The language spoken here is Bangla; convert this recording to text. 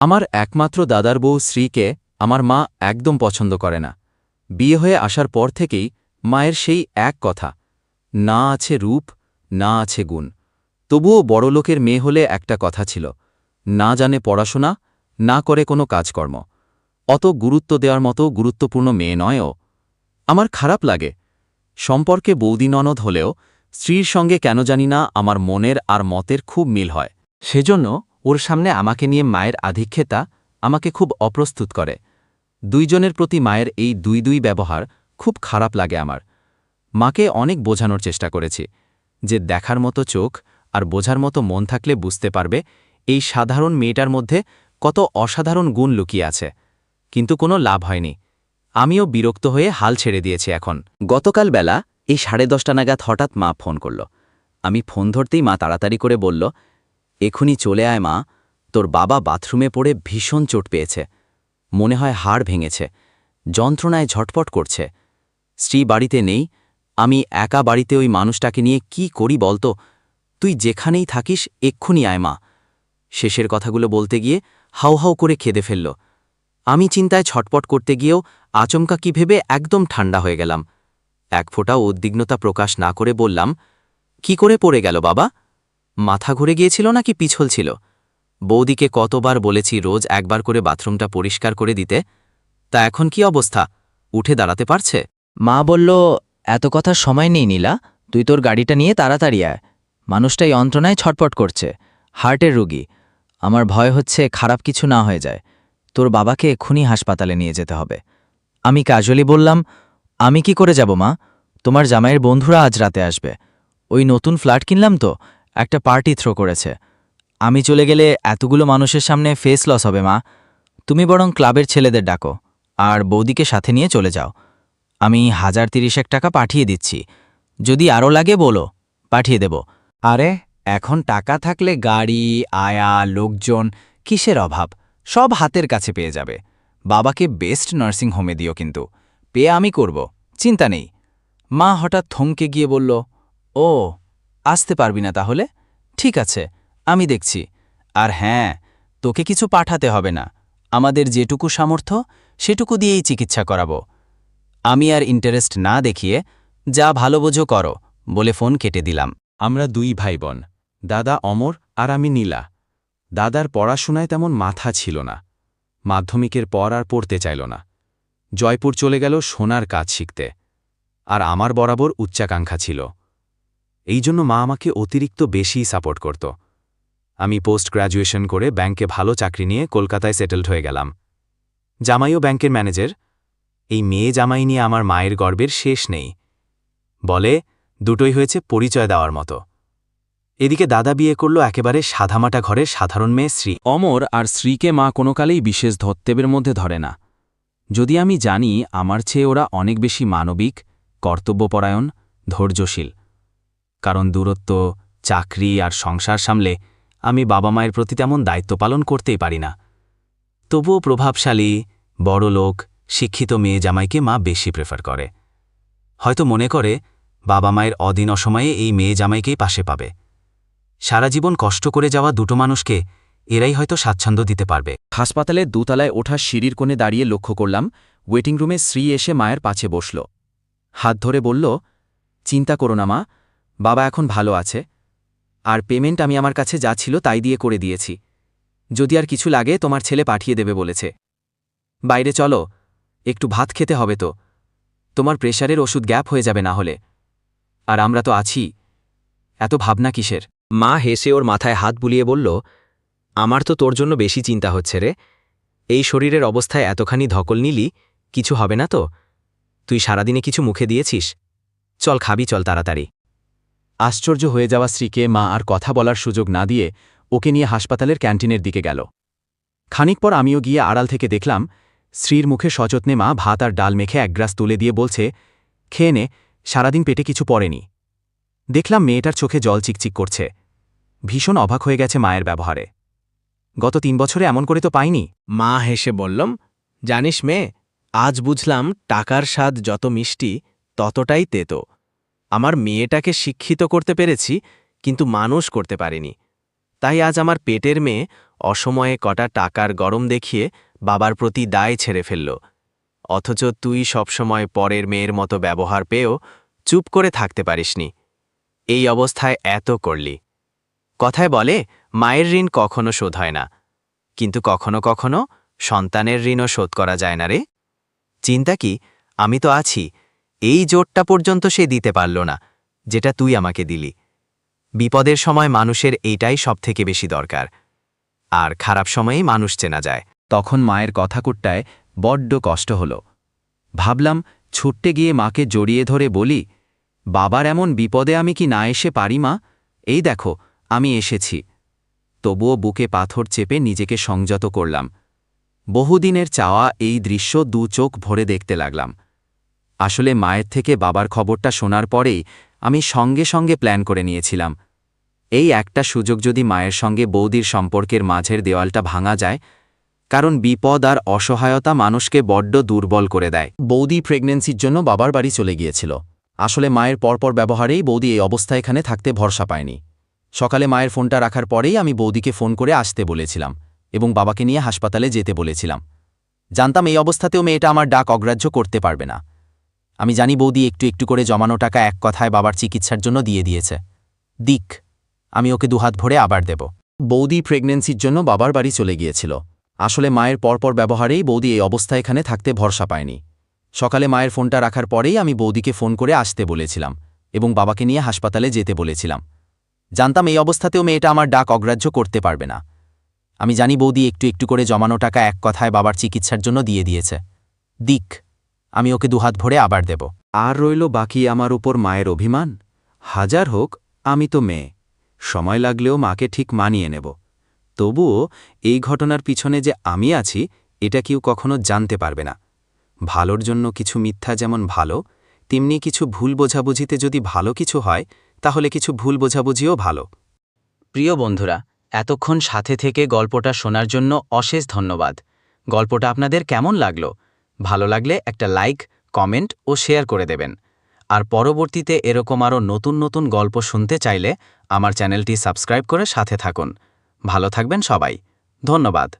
আমার একমাত্র দাদার বউ শ্রীকে আমার মা একদম পছন্দ করে না। বিয়ে হয়ে আসার পর থেকেই মায়ের সেই এক কথা, না আছে রূপ, না আছে গুণ। তবুও বড়লোকের মেয়ে হলে একটা কথা ছিল, না জানে পড়াশোনা, না করে কোনো কাজকর্ম। অত গুরুত্ব দেওয়ার মতো গুরুত্বপূর্ণ মেয়ে নয়ও। আমার খারাপ লাগে। সম্পর্কে বৌদি ননদ হলেও স্ত্রীর সঙ্গে কেন জানি না আমার মনের আর মতের খুব মিল হয়। সেজন্য ওর সামনে আমাকে নিয়ে মায়ের আধিক্ষেতা আমাকে খুব অপ্রস্তুত করে। দুইজনের প্রতি মায়ের এই দুই দুই ব্যবহার খুব খারাপ লাগে আমার। মাকে অনেক বোঝানোর চেষ্টা করেছি যে দেখার মতো চোখ আর বোঝার মতো মন থাকলে বুঝতে পারবে এই সাধারণ মেয়েটার মধ্যে কত অসাধারণ গুণ লুকিয়ে আছে। কিন্তু কোনো লাভ হয়নি। আমিও বিরক্ত হয়ে হাল ছেড়ে দিয়েছি এখন। গতকাল বেলা এই সাড়ে দশটা নাগাদ হঠাৎ মা ফোন করল। আমি ফোন ধরতেই মা তাড়াতাড়ি করে বলল এখুনি চলে আয় মা, তোর বাবা বাথরুমে পড়ে ভীষণ চোট পেয়েছে, মনে হয় হাড় ভেঙেছে, যন্ত্রণায় ঝটপট করছে। স্ত্রী বাড়িতে নেই, আমি একা বাড়িতে ওই মানুষটাকে নিয়ে কি করি বলতো? তুই যেখানেই থাকিস এক্ষুনি আয় মা। শেষের কথাগুলো বলতে গিয়ে হাউ হাউ করে খেদে ফেলল। আমি চিন্তায় ছটপট করতে গিয়েও আচমকা কি ভেবে একদম ঠান্ডা হয়ে গেলাম। এক ফোঁটাও উদ্বিগ্নতা প্রকাশ না করে বললাম, কি করে পড়ে গেল বাবা? মাথা ঘুরে গিয়েছিল নাকি পিছল ছিল? বৌদিকে কতবার বলেছি রোজ একবার করে বাথরুমটা পরিষ্কার করে দিতে, তা এখন কি অবস্থা? উঠে দাঁড়াতে পারছে? মা বলল, এত কথার সময় নেই নীলা, তুই তোর গাড়িটা নিয়ে তাড়াতাড়ি আয়। মানুষটা যন্ত্রণায় ছটপট করছে, হার্টের রুগী। আমার ভয় হচ্ছে খারাপ কিছু না হয়ে যায়। তোর বাবাকে এক্ষুনি হাসপাতালে নিয়ে যেতে হবে। আমি কাজলি বললাম, আমি কি করে যাব মা? তোমার জামাইয়ের বন্ধুরা আজ রাতে আসবে। ওই নতুন ফ্ল্যাট কিনলাম তো একটা পার্টি থ্রো করেছে। আমি চলে গেলে এতগুলো মানুষের সামনে ফেস লস হবে, মা। তুমি বরং ক্লাবের ছেলেদের ডাকো, আর বৌদিকে সাথে নিয়ে চলে যাও। আমি হাজার তিরিশেক টাকা পাঠিয়ে দিচ্ছি। যদি আরও লাগে বলো, পাঠিয়ে দেব। আরে, এখন টাকা থাকলে গাড়ি, আয়া, লোকজন, কিসের অভাব? সব হাতের কাছে পেয়ে যাবে। বাবাকে বেস্ট নার্সিং হোমে দিও কিন্তু। পেয়ে আমি করব, চিন্তা নেই। মা হঠাৎ থমকে গিয়ে বলল, ও আসতে পারবি না তাহলে? ঠিক আছে, আমি দেখছি। আর হ্যাঁ তোকে কিছু পাঠাতে হবে না। আমাদের যেটুকু সামর্থ্য, সেটুকু দিয়েই চিকিৎসা করাবো। আমি আর ইন্টারেস্ট না দেখিয়ে, যা ভালো বোঝো করো, বলে ফোন কেটে দিলাম। আমরা দুই ভাই বোন দাদা অমর আর আমি নীলা। দাদার পড়াশোনায় তেমন মাথা ছিল না। মাধ্যমিকের পর আর পড়তে চাইল না। জয়পুর চলে গেল সোনার কাজ শিখতে। আর আমার বরাবর উচ্চাকাঙ্ক্ষা ছিল। এই জন্য মা আমাকে অতিরিক্ত বেশি সাপোর্ট করত। আমি পোস্ট গ্র্যাজুয়েশন করে ব্যাংকে ভালো চাকরি নিয়ে কলকাতায় সেটেলড হয়ে গেলাম। জামাইও ব্যাংকের ম্যানেজার। এই মেয়ে জামাই নিয়ে আমার মায়ের গর্বের শেষ নেই। বলে, দুটোই হয়েছে পরিচয় দেওয়ার মতো। এদিকে দাদা বিয়ে করল একেবারে সাধামাটা ঘরের সাধারণ মেয়ে শ্রী। অমর আর শ্রীকে মা কোনো কালেই বিশেষ ধত্তেবের মধ্যে ধরে না। যদি আমি জানি, আমার চেয়ে ওরা অনেক বেশি মানবিক, কর্তব্যপরায়ণ, ধৈর্যশীল। কারণ দূরত্ব, চাকরি আর সংসার সামলে আমি বাবা মায়ের প্রতি তেমন দায়িত্ব পালন করতেই পারি না। তবুও প্রভাবশালী, বড় লোক, শিক্ষিত মেয়ে জামাইকে মা বেশি প্রেফার করে। হয়তো মনে করে বাবা মায়ের অদিন অসময়ে এই মেয়ে জামাইকেই পাশে পাবে। সারা জীবন কষ্ট করে যাওয়া দুটো মানুষকে এরাই হয়তো স্বাচ্ছন্দ্য দিতে পারবে। হাসপাতালে দুতলায় ওঠা সিঁড়ির কোণে দাঁড়িয়ে লক্ষ্য করলাম, ওয়েটিং রুমে শ্রী এসে মায়ের পাছে বসল। হাত ধরে বলল, চিন্তা করো না মা বাবা এখন ভালো আছে। আর পেমেন্ট আমি আমার কাছে যা ছিল তাই দিয়ে করে দিয়েছি। যদি আর কিছু লাগে তোমার ছেলে পাঠিয়ে দেবে বলেছে। বাইরে চলো, একটু ভাত খেতে হবে তো। তোমার প্রেশারের ওষুধ গ্যাপ হয়ে যাবে না হলে। আর আমরা তো আছি। এত ভাবনা কিসের? মা হেসে ওর মাথায় হাত বুলিয়ে বলল, আমার তো তোর জন্য বেশি চিন্তা হচ্ছে রে। এই শরীরের অবস্থায় এতখানি ধকল নিলি, কিছু হবে না তো। তুই সারাদিনে কিছু মুখে দিয়েছিস। চল খাবি, চল তাড়াতাড়ি। আশ্চর্য হয়ে যাওয়া স্ত্রীকে মা আর কথা বলার সুযোগ না দিয়ে ওকে নিয়ে হাসপাতালের ক্যান্টিনের দিকে গেল। খানিক পর আমিও গিয়ে আড়াল থেকে দেখলাম, স্ত্রীর মুখে সযত্নে মা ভাত আর ডাল মেখে এক গ্রাস তুলে দিয়ে বলছে, খেয়ে নে, সারাদিন পেটে কিছু পড়েনি। দেখলাম মেয়েটার চোখে জল চিকচিক করছে। ভীষণ অবাক হয়ে গেছে মায়ের ব্যবহারে। গত তিন বছরে এমন করে তো পাইনি। মা হেসে বললাম, জানিস মেয়ে, আজ বুঝলাম টাকার স্বাদ যত মিষ্টি, ততটাই তেতো। আমার মেয়েটাকে শিক্ষিত করতে পেরেছি, কিন্তু মানুষ করতে পারিনি। তাই আজ আমার পেটের মেয়ে অসময়ে কটা টাকার গরম দেখিয়ে বাবার প্রতি দায় ছেড়ে ফেলল। অথচ তুই সবসময় পরের মেয়ের মতো ব্যবহার পেয়েও চুপ করে থাকতে পারিসনি। এই অবস্থায় এত করলি। কথায় বলে, মায়ের ঋণ কখনো শোধ হয় না। কিন্তু কখনো কখনো সন্তানের ঋণও শোধ করা যায় না রে। চিন্তা কি, আমি তো আছি এই জোরটা পর্যন্ত সে দিতে পারল না, যেটা তুই আমাকে দিলি। বিপদের সময় মানুষের এইটাই সবথেকে বেশি দরকার। আর খারাপ সময়েই মানুষ চেনা যায়। তখন মায়ের কথা কুট্টায় বড্ড কষ্ট হল। ভাবলাম ছুটতে গিয়ে মাকে জড়িয়ে ধরে বলি, বাবার এমন বিপদে আমি কি না এসে পারি মা? এই দেখো, আমি এসেছি। তবুও বুকে পাথর চেপে নিজেকে সংযত করলাম। বহুদিনের চাওয়া এই দৃশ্য দু চোখ ভরে দেখতে লাগলাম। আসলে মায়ের থেকে বাবার খবরটা শোনার পরেই আমি সঙ্গে সঙ্গে প্ল্যান করে নিয়েছিলাম। এই একটা সুযোগ যদি মায়ের সঙ্গে বৌদির সম্পর্কের মাঝের দেওয়ালটা ভাঙা যায়, কারণ বিপদ আর অসহায়তা মানুষকে বড্ড দুর্বল করে দেয়। বৌদি প্রেগনেন্সির জন্য বাবার বাড়ি চলে গিয়েছিল। আসলে মায়ের পরপর ব্যবহারেই বৌদি এই অবস্থা এখানে থাকতে ভরসা পায়নি। সকালে মায়ের ফোনটা রাখার পরেই আমি বৌদিকে ফোন করে আসতে বলেছিলাম এবং বাবাকে নিয়ে হাসপাতালে যেতে বলেছিলাম। জানতাম এই অবস্থাতেও মেয়েটা আমার ডাক অগ্রাহ্য করতে পারবে না। আমি জানি বৌদি একটু একটু করে জমানো টাকা এক কথায় বাবার চিকিৎসার জন্য দিয়ে দিয়েছে। দিক, আমি ওকে দুহাত ভরে আবার দেব। বৌদি প্রেগনেন্সির জন্য বাবার বাড়ি চলে গিয়েছিল। আসলে মায়ের পরপর ব্যবহারেই বৌদি এই অবস্থা এখানে থাকতে ভরসা পায়নি। সকালে মায়ের ফোনটা রাখার পরেই আমি বৌদিকে ফোন করে আসতে বলেছিলাম এবং বাবাকে নিয়ে হাসপাতালে যেতে বলেছিলাম। জানতাম এই অবস্থাতেও মেয়েটা আমার ডাক অগ্রাহ্য করতে পারবে না। আমি জানি বৌদি একটু একটু করে জমানো টাকা এক কথায় বাবার চিকিৎসার জন্য দিয়ে দিয়েছে। দিক আমি ওকে দুহাত ভরে আবার দেব। আর রইল বাকি আমার উপর মায়ের অভিমান? হাজার হোক আমি তো মেয়ে। সময় লাগলেও মাকে ঠিক মানিয়ে নেব। তবুও এই ঘটনার পিছনে যে আমি আছি এটা কেউ কখনো জানতে পারবে না। ভালোর জন্য কিছু মিথ্যা যেমন ভালো তেমনি কিছু ভুল বোঝাবুঝিতে যদি ভালো কিছু হয় তাহলে কিছু ভুল বোঝাবুঝিও ভালো। প্রিয় বন্ধুরা এতক্ষণ সাথে থেকে গল্পটা শোনার জন্য অশেষ ধন্যবাদ। গল্পটা আপনাদের কেমন লাগল? ভালো লাগলে একটা লাইক, কমেন্ট ও শেয়ার করে দেবেন। আর পরবর্তীতে এরকম আরও নতুন নতুন গল্প শুনতে চাইলে আমার চ্যানেলটি সাবস্ক্রাইব করে সাথে থাকুন। ভালো থাকবেন সবাই। ধন্যবাদ।